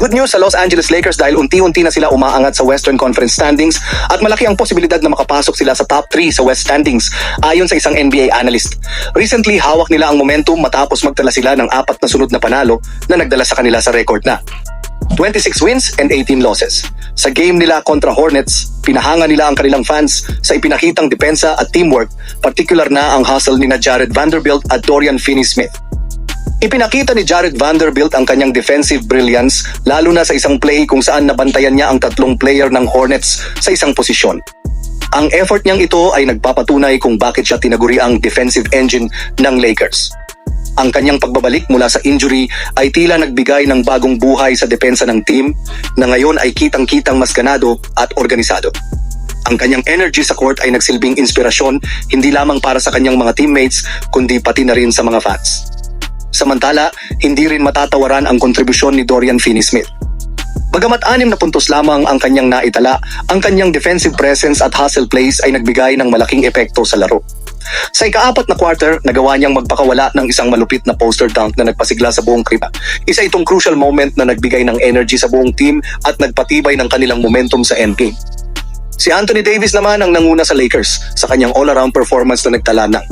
Good news sa Los Angeles Lakers dahil unti-unti na sila umaangat sa Western Conference standings at malaki ang posibilidad na makapasok sila sa top 3 sa West standings ayon sa isang NBA analyst. Recently, hawak nila ang momentum matapos magtala sila ng apat na sunod na panalo na nagdala sa kanila sa record na 26 wins and 18 losses. Sa game nila kontra Hornets, pinahanga nila ang kanilang fans sa ipinakitang depensa at teamwork, particular na ang hustle ni na Jared Vanderbilt at Dorian Finney-Smith. Ipinakita ni Jared Vanderbilt ang kanyang defensive brilliance lalo na sa isang play kung saan nabantayan niya ang tatlong player ng Hornets sa isang posisyon. Ang effort niyang ito ay nagpapatunay kung bakit siya tinaguri ang defensive engine ng Lakers. Ang kanyang pagbabalik mula sa injury ay tila nagbigay ng bagong buhay sa depensa ng team na ngayon ay kitang-kitang mas ganado at organisado. Ang kanyang energy sa court ay nagsilbing inspirasyon hindi lamang para sa kanyang mga teammates kundi pati na rin sa mga fans. Samantala, hindi rin matatawaran ang kontribusyon ni Dorian Finney-Smith. Bagamat anim na puntos lamang ang kanyang naitala, ang kanyang defensive presence at hustle plays ay nagbigay ng malaking epekto sa laro. Sa ikaapat na quarter, nagawa niyang magpakawala ng isang malupit na poster dunk na nagpasigla sa buong kriba. Isa itong crucial moment na nagbigay ng energy sa buong team at nagpatibay ng kanilang momentum sa endgame. Si Anthony Davis naman ang nanguna sa Lakers sa kanyang all-around performance na nagtala ng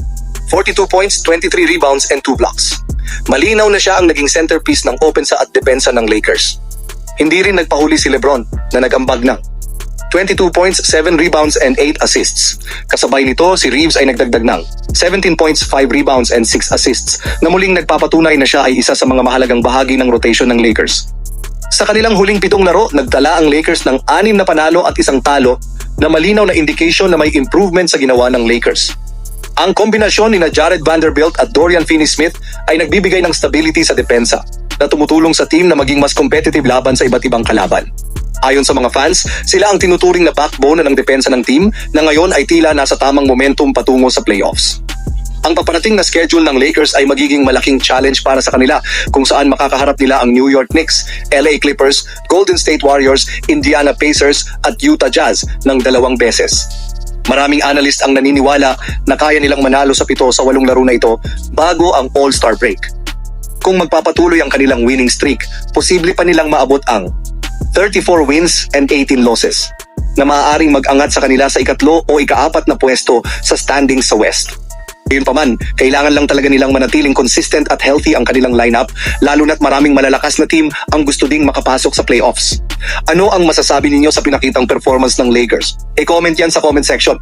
42 points, 23 rebounds, and 2 blocks. Malinaw na siya ang naging centerpiece ng opensa at depensa ng Lakers. Hindi rin nagpahuli si Lebron na nagambag ng 22 points, 7 rebounds, and 8 assists. Kasabay nito, si Reeves ay nagdagdag ng 17 points, 5 rebounds, and 6 assists na muling nagpapatunay na siya ay isa sa mga mahalagang bahagi ng rotation ng Lakers. Sa kanilang huling pitong laro, nagtala ang Lakers ng anim na panalo at isang talo na malinaw na indication na may improvement sa ginawa ng Lakers. Ang kombinasyon ni na Jared Vanderbilt at Dorian Finney-Smith ay nagbibigay ng stability sa depensa na tumutulong sa team na maging mas competitive laban sa iba't ibang kalaban. Ayon sa mga fans, sila ang tinuturing na backbone ng depensa ng team na ngayon ay tila nasa tamang momentum patungo sa playoffs. Ang paparating na schedule ng Lakers ay magiging malaking challenge para sa kanila kung saan makakaharap nila ang New York Knicks, LA Clippers, Golden State Warriors, Indiana Pacers at Utah Jazz ng dalawang beses. Maraming analyst ang naniniwala na kaya nilang manalo sa pito sa walong laro na ito bago ang All-Star break. Kung magpapatuloy ang kanilang winning streak, posible pa nilang maabot ang 34 wins and 18 losses na maaaring mag-angat sa kanila sa ikatlo o ikaapat na pwesto sa standings sa West. Gayunpaman, kailangan lang talaga nilang manatiling consistent at healthy ang kanilang lineup, lalo na't maraming malalakas na team ang gusto ding makapasok sa playoffs. Ano ang masasabi ninyo sa pinakitang performance ng Lakers? E-comment yan sa comment section.